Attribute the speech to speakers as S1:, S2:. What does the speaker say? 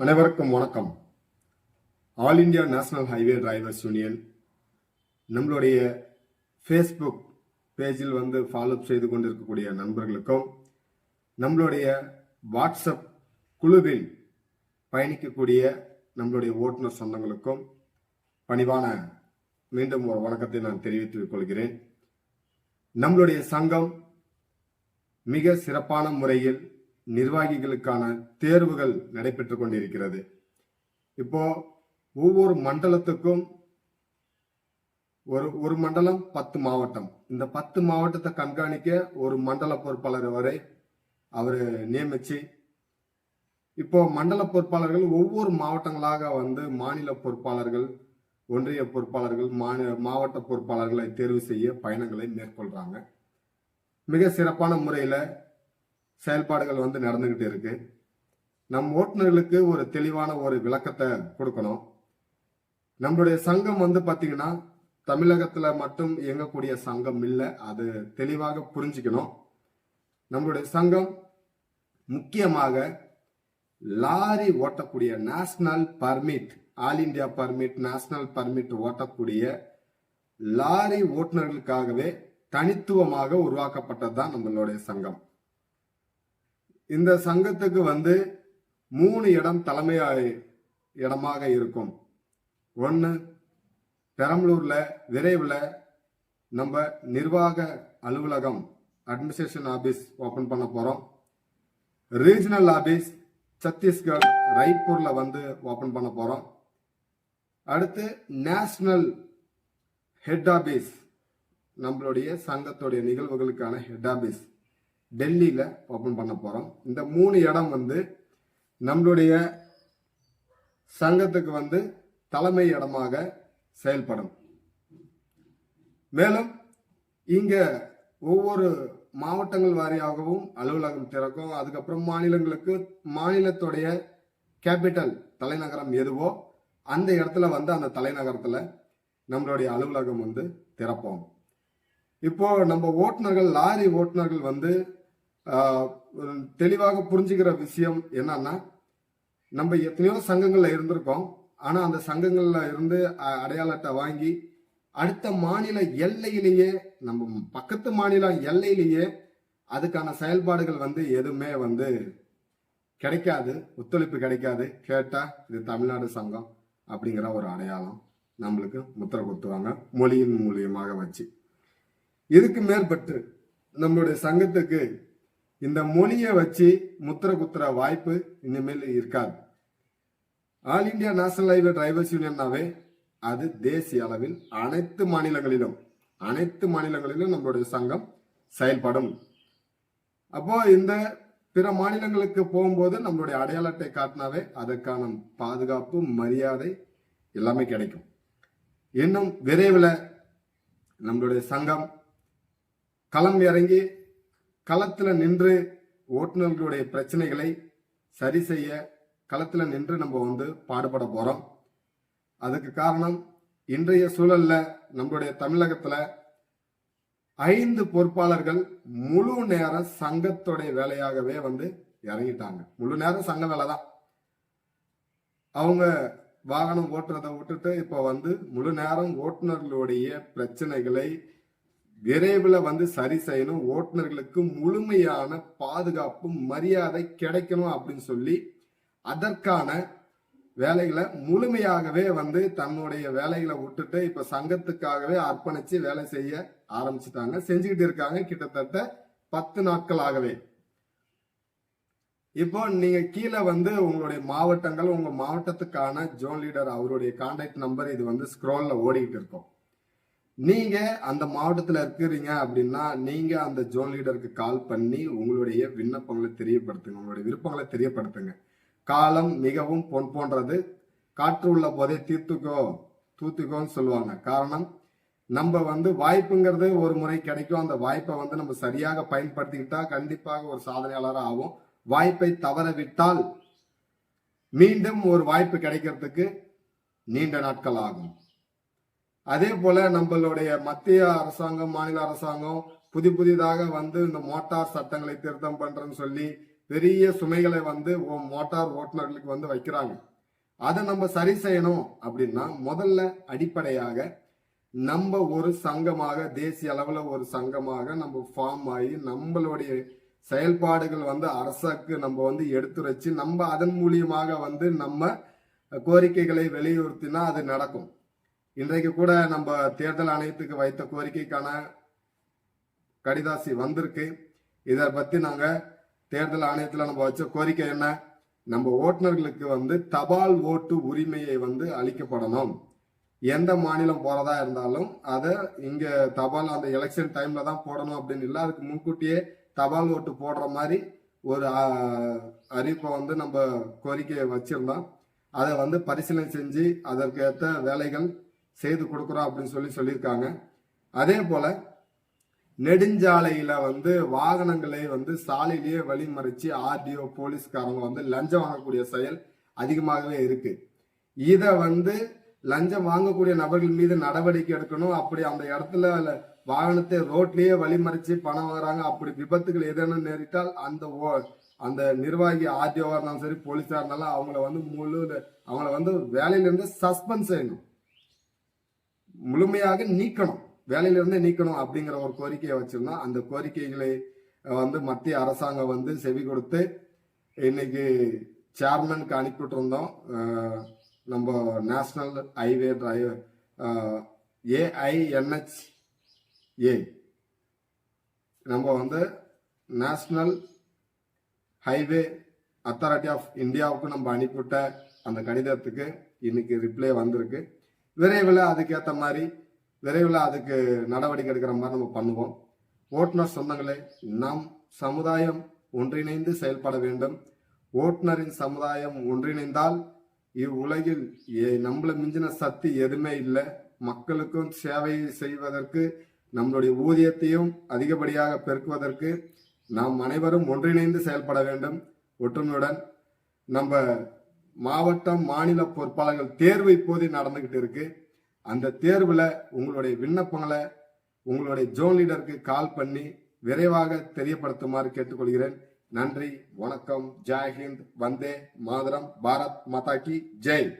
S1: அனைவருக்கும் வணக்கம். All India national highway drivers union நம்மளுடைய ஃபேஸ்புக் பேஜில் வந்து ஃபாலோ செய்து கொண்டிருக்கக்கூடிய நண்பர்களுக்கும் நம்மளுடைய வாட்ஸ்அப் குழுவில் பயணிக்கக்கூடிய நம்மளுடைய ஓட்டுநர் சொந்தங்களுக்கும் பணிவான மீண்டும் ஒரு வணக்கத்தை நான் தெரிவித்துக் கொள்கிறேன். நம்மளுடைய சங்கம் மிக சிறப்பான முறையில் நிர்வாகிகளுக்கான தேர்வுகள் நடைபெற்று கொண்டிருக்கிறது. இப்போ ஒவ்வொரு மண்டலத்துக்கும் ஒரு ஒரு மண்டலம் பத்து மாவட்டம். இந்த பத்து மாவட்டத்தை கண்காணிக்க ஒரு மண்டல பொறுப்பாளர் வரை அவர் நியமிச்சு இப்போ மண்டல பொறுப்பாளர்கள் ஒவ்வொரு மாவட்டங்களாக வந்து மாநில பொறுப்பாளர்கள் ஒன்றிய பொறுப்பாளர்கள் மாநில மாவட்ட பொறுப்பாளர்களை தேர்வு செய்ய பயணங்களை மேற்கொள்றாங்க. மிக சிறப்பான முறையில் செயல்பாடுகள் வந்து நடந்துகிட்டு இருக்கு. நம் ஓட்டுநர்களுக்கு ஒரு தெளிவான ஒரு விளக்கத்தை கொடுக்கணும். நம்மளுடைய சங்கம் வந்து பாத்தீங்கன்னா தமிழகத்துல மட்டும் இயங்கக்கூடிய சங்கம் இல்லை. அது தெளிவாக புரிஞ்சுக்கணும். நம்மளுடைய சங்கம் முக்கியமாக lorry ஓட்டக்கூடிய national permit All India permit national permit ஓட்டக்கூடிய lorry ஓட்டுநர்களுக்காகவே தனித்துவமாக உருவாக்கப்பட்டது தான் நம்மளுடைய சங்கம். இந்த சங்கத்துக்கு வந்து மூணு இடம் தலைமை இடமாக இருக்கும். ஒன்று பெரம்பலூர்ல விரைவில் நம்ம நிர்வாக அலுவலகம் அட்மினிஸ்ட்ரேஷன் ஆபீஸ் ஓபன் பண்ண போறோம். ரீஜனல் ஆபீஸ் சத்தீஸ்கர் ரைப்பூரில் வந்து ஓபன் பண்ண போறோம். அடுத்து நேஷனல் ஹெட் ஆபீஸ் நம்மளுடைய சங்கத்துடைய நிகழ்வுகளுக்கான ஹெட் ஆபீஸ் டெல்லியில் ஓப்பன் பண்ண போகிறோம் இந்த மூணு இடம் வந்து நம்மளுடைய சங்கத்துக்கு வந்து தலைமை இடமாக செயல்படும். மேலும் இங்கே ஒவ்வொரு மாவட்டங்கள் வாரியாகவும் அலுவலகம் திறக்கும். அதுக்கப்புறம் மாநிலங்களுக்கு மாநிலத்துடைய கேபிட்டல் தலைநகரம் எதுவோ அந்த இடத்துல வந்து அந்த தலைநகரத்தில் நம்மளுடைய அலுவலகம் வந்து திறப்போம். இப்போ நம்ம ஓட்டுநர்கள் லாரி ஓட்டுநர்கள் வந்து தெளிவாக புரிஞ்சுக்கிற விஷயம் என்னன்னா நம்ம எத்தனையோ சங்கங்களில் இருந்திருக்கோம். ஆனால் அந்த சங்கங்களில் இருந்து அ- அடையாள அட்டை வாங்கி அடுத்த மாநில எல்லையிலேயே நம்ம பக்கத்து மாநில எல்லையிலேயே அதுக்கான செயல்பாடுகள் வந்து எதுவுமே வந்து கிடைக்காது. ஒத்துழைப்பு கிடைக்காது. கேட்டா இது தமிழ்நாடு சங்கம் அப்படிங்கிற ஒரு அடையாளம் நம்மளுக்கு முத்திரை குத்துவாங்க. மொழியின் மூலியமாக வச்சு. இதுக்கு மேற்பட்டு நம்மளுடைய சங்கத்துக்கு இந்த மொழியை வச்சு முத்திர குத்துற வாய்ப்பு இனிமேல் இருக்காது. All India national highway drivers யூனியன்னாவே அது தேசிய அளவில் அனைத்து மாநிலங்களிலும் அனைத்து மாநிலங்களிலும் நம்மளுடைய சங்கம் செயல்படும். அப்போ இந்த பிற மாநிலங்களுக்கு போகும்போது நம்மளுடைய அடையாள அட்டை காட்டினாவே அதற்கான பாதுகாப்பு மரியாதை எல்லாமே கிடைக்கும். இன்னும் விரைவில் நம்மளுடைய சங்கம் களம் இறங்கி களத்துல நின்று ஓட்டுநர்களுடைய பிரச்சனைகளை சரி செய்ய களத்துல நின்று நம்ம வந்து பாடுபட போறோம். அதுக்கு காரணம் இன்றைய சூழல்ல நம்மளுடைய தமிழகத்துல ஐந்து பொறுப்பாளர்கள் முழு நேர சங்கத்துடைய வேலையாகவே வந்து இறங்கிட்டாங்க. முழு நேரம் சங்க வேலை தான். அவங்க வாகனம் ஓட்டுறதை விட்டுட்டு இப்போ வந்து முழு நேரம் ஓட்டுநர்களுடைய பிரச்சனைகளை விரைவில் வந்து சரி செய்யணும். ஓட்டுநர்களுக்கு முழுமையான பாதுகாப்பு மரியாதை கிடைக்கணும் அப்படின்னு சொல்லி அதற்கான வேலைகளை முழுமையாகவே வந்து தன்னுடைய வேலைகளை விட்டுட்டு இப்ப சங்கத்துக்காகவே அர்ப்பணிச்சு வேலை செய்ய ஆரம்பிச்சுட்டாங்க. செஞ்சுக்கிட்டு இருக்காங்க கிட்டத்தட்ட பத்து நாட்களாகவே. இப்போ நீங்க கீழே வந்து உங்களுடைய மாவட்டங்கள் உங்க மாவட்டத்துக்கான ஜோன் லீடர் அவருடைய கான்டாக்ட் நம்பர் இது வந்து ஸ்க்ரோல்ல ஓடிக்கிட்டு இருக்கும். நீங்க அந்த மாவட்டத்துல இருக்கிறீங்க அப்படின்னா நீங்க அந்த ஜோன் லீடருக்கு கால் பண்ணி உங்களுடைய விண்ணப்பங்களை தெரியப்படுத்துங்க. உங்களுடைய விருப்பங்களை தெரியப்படுத்துங்க. காலம் மிகவும் பொன் போன்றது. காற்று உள்ள போதே தீர்த்துக்கோ தூத்துக்கோன்னு சொல்லுவாங்க. காரணம் நம்ம வந்து வாய்ப்புங்கிறது ஒரு முறை கிடைக்கும். அந்த வாய்ப்பை வந்து நம்ம சரியாக பயன்படுத்திக்கிட்டா கண்டிப்பாக ஒரு சாதனையாளராக ஆகும் வாய்ப்பை தவற விட்டால் மீண்டும் ஒரு வாய்ப்பு கிடைக்கிறதுக்கு நீண்ட நாட்கள் ஆகும். அதே போல நம்மளுடைய மத்திய அரசாங்கம் மாநில அரசாங்கம் புதி புதிதாக வந்து இந்த மோட்டார் சட்டங்களை திருத்தம் பண்றேன்னு சொல்லி பெரிய சுமைகளை வந்து ஓ- மோட்டார் ஓட்டுநர்களுக்கு வந்து வைக்கிறாங்க. அதை நம்ம சரி செய்யணும் அப்படின்னா முதல்ல அடிப்படையாக நம்ம ஒரு சங்கமாக தேசிய அளவில் ஒரு சங்கமாக நம்ம ஃபார்ம் ஆகி நம்மளுடைய செயல்பாடுகள் வந்து அரசுக்கு நம்ம வந்து எடுத்துரைச்சு நம்ம அதன் மூலியமாக வந்து நம்ம கோரிக்கைகளை வெளியுறுத்தினா அது நடக்கும். இன்றைக்கு கூட நம்ம தேர்தல் ஆணையத்துக்கு வைத்த கோரிக்கைக்கான கடிதாசி வந்திருக்கு. இதை பத்தி நாங்க தேர்தல் ஆணையத்துல நம்ம வச்ச கோரிக்கை என்ன? நம்ம ஓட்டுநர்களுக்கு வந்து தபால் ஓட்டு உரிமையை வந்து அளிக்கப்படணும். எந்த மாநிலம் போறதா இருந்தாலும் அதை இங்க தபால் அந்த எலெக்ஷன் டைம்ல தான் போடணும் அப்படின்னு இல்லை. அதுக்கு முன்கூட்டியே தபால் ஓட்டு போடுற மாதிரி ஒரு அறிவிப்பை வந்து நம்ம கோரிக்கையை வச்சிருந்தோம். அதை வந்து பரிசீலனை செஞ்சு அதற்கேற்ற வேலைகள் செய்து கொடுக்குறோம் அப்படின்னு சொல்லி சொல்லியிருக்காங்க. அதே போல நெடுஞ்சாலையில வந்து வாகனங்களை வந்து சாலையிலேயே வழிமறைச்சு ஆர்டிஓ போலீஸ்காரங்க வந்து லஞ்சம் வாங்கக்கூடிய செயல் அதிகமாகவே இருக்கு. இதை வந்து லஞ்சம் வாங்கக்கூடிய நபர்கள் மீது நடவடிக்கை எடுக்கணும். அப்படி அந்த இடத்துல வாகனத்தை ரோட்லேயே வழிமறைச்சு பணம் வாங்குறாங்க. அப்படி விபத்துகள் ஏதேனும் நேரிட்டால் அந்த ஓ- அந்த நிர்வாகி ஆர்டிஓவாக இருந்தாலும் சரி போலீஸாக இருந்தாலும் அவங்கள வந்து முழு அவங்கள வந்து வேலையிலேருந்து சஸ்பெண்ட் செய்யணும். முழுமையாக நீக்கணும். வேலையிலிருந்தே நீக்கணும் அப்படிங்கிற ஒரு கோரிக்கையை வச்சிருந்தோம் அந்த கோரிக்கைகளை வந்து மத்திய அரசாங்கம் வந்து செவி கொடுத்து இன்னைக்கு சேர்மனுக்கு அனுப்பிட்டு இருந்தோம் நம்ம நேஷனல் ஹைவே டிரைவர் ஏஐஎன்ஹெச் ஏ நம்ம வந்து நேஷனல் ஹைவே அத்தாரிட்டி ஆஃப் இந்தியாவுக்கு நம்ம அனுப்பிவிட்ட அந்த கடிதத்துக்கு இன்னைக்கு ரிப்ளை வந்திருக்கு. விரைவில் அதுக்கேற்ற மாதிரி விரைவில் அதுக்கு நடவடிக்கை எடுக்கிற மாதிரி நம்ம பண்ணுவோம். ஓட்டுநர் சொந்தங்களே நம் சமுதாயம் ஒன்றிணைந்து செயல்பட வேண்டும். ஓட்டுநரின் சமுதாயம் ஒன்றிணைந்தால் இவ்வுலகில் ஏ- நம்மள மிஞ்சின சக்தி எதுவுமே இல்லை. மக்களுக்கும் சேவை செய்வதற்கு நம்மளுடைய ஊதியத்தையும் அதிகப்படியாக பெருக்குவதற்கு நாம் அனைவரும் ஒன்றிணைந்து செயல்பட வேண்டும். ஒற்றுமையுடன் நம்ம மாவட்டம் மாநில பொறுப்பாளர்கள் தேர்வு இப்போதே நடந்துகிட்டு இருக்கு. அந்த தேர்வில் உங்களுடைய விண்ணப்பங்களை உங்களுடைய ஜோன் லீடருக்கு கால் பண்ணி விரைவாக தெரியப்படுத்துமாறு கேட்டுக்கொள்கிறேன். நன்றி வணக்கம் ஜெய்ஹிந்த் வந்தே மாதரம் பாரத் மாதா கி ஜெய்.